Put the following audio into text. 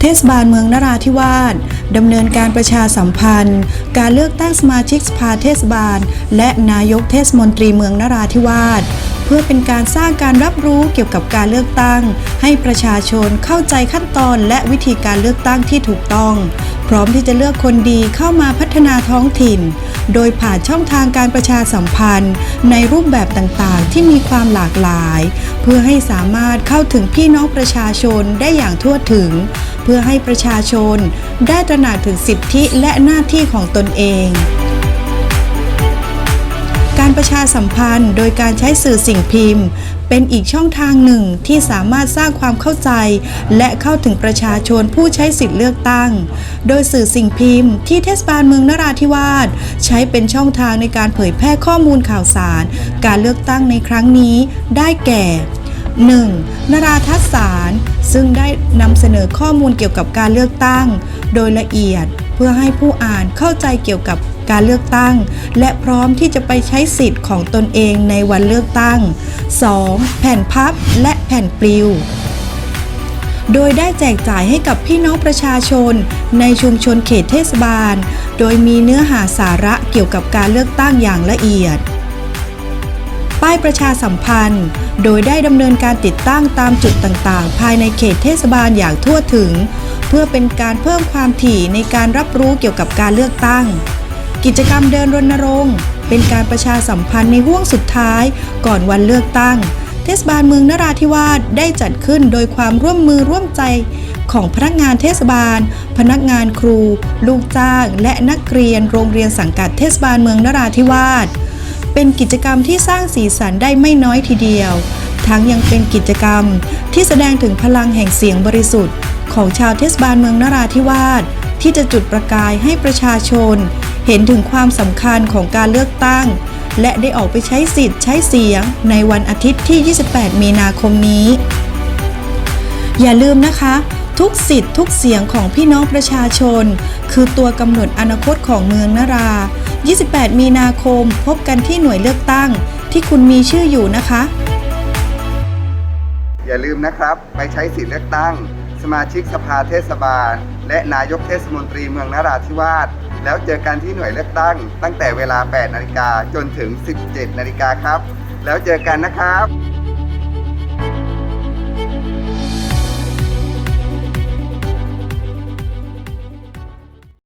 เทศบาลเมืองนราธิวาสดำเนินการประชาสัมพันธ์ การเลือกตั้งสมาชิกสภาเทศบาล และนายกเทศมนตรีเมืองนราธิวาสเพื่อเป็นการสร้างการรับรู้เกี่ยวกับการเลือกตั้ง ให้ประชาชนเข้าใจขั้นตอนและวิธีการเลือกตั้งที่ถูกต้อง พร้อมที่จะเลือกคนดีเข้ามาพัฒนาท้องถิ่น โดยผ่านช่องทางการประชาสัมพันธ์ ในรูปแบบต่างๆ ที่มีความหลากหลาย เพื่อให้สามารถเข้าถึงพี่น้องประชาชนได้อย่างทั่วถึง เพื่อให้ประชาชน ได้ตระหนักถึงสิทธิและหน้าที่ของตนเองการประชาสัมพันธ์โดยการใช้สื่อสิ่งพิมพ์ เป็นอีกช่องทางหนึ่งที่สามารถสร้างความเข้าใจ และเข้าถึงประชาชนผู้ใช้สิทธิเลือกตั้ง โดยสื่อสิ่งพิมพ์ที่เทศบาลเมืองนราธิวาสใช้เป็นช่องทางในการเผยแพร่ข้อมูลข่าวสาร การเลือกตั้งในครั้งนี้ได้แก่ 1. นราทัศสารซึ่งได้นำเสนอข้อมูลเกี่ยวกับการเลือกตั้ง โดยละเอียดเพื่อให้ผู้อ่านเข้าใจเกี่ยวกับ การเลือกตั้ง และพร้อมที่จะไปใช้สิทธิ์ของตนเองในวันเลือกตั้ง 2. แผ่นพับและแผ่นปลิวโดยได้แจกจ่ายให้กับพี่น้องประชาชน ในชุมชนเขตเทศบาล โดยมีเนื้อหาสาระเกี่ยวกับการเลือกตั้งอย่างละเอียด ป้ายประชาสัมพันธ์ โดยได้ดำเนินการติดตั้งตามจุดต่างๆ ภายในเขตเทศบาลอย่างทั่วถึง เพื่อเป็นการเพิ่มความถี่ในการรับรู้เกี่ยวกับการเลือกตั้ง กิจกรรมเดินรณรงค์ เป็นการประชาสัมพันธ์ในห่วงสุดท้ายก่อนวันเลือกตั้ง เทศบาลเมืองนราธิวาสได้จัดขึ้นโดยความร่วมมือร่วมใจของพนักงานเทศบาล พนักงานครู ลูกจ้าง และนักเรียนโรงเรียนสังกัดเทศบาลเมืองนราธิวาส เป็นกิจกรรมที่สร้างสีสันได้ไม่น้อยทีเดียว ทั้งยังเป็นกิจกรรมที่แสดงถึงพลังแห่งเสียงบริสุทธิ์ ของชาวเทศบาลเมืองนราธิวาสที่จะจุดประกายให้ประชาชน เห็นถึงความสำคัญของการเลือกตั้ง และได้ออกไปใช้สิทธิ์ใช้เสียงในวันอาทิตย์ที่ 28 มีนาคมนี้ อย่าลืมนะคะ ทุกสิทธิ์ทุกเสียงของพี่น้องประชาชน คือตัวกำหนดอนาคตของเมืองนรา 28 มีนาคมพบกันที่หน่วยเลือกตั้ง ที่คุณมีชื่ออยู่นะคะ อย่าลืมนะครับ ไปใช้สิทธิ์เลือกตั้ง สมาชิกสภาเทศบาล และนายกเทศมนตรีเมืองนราธิวาส แล้วเจอกันที่หน่วยเลือกตั้ง ตั้งแต่เวลา 8 นาฬิกาจนถึง 17 นาฬิกาครับ แล้วเจอกันนะครับ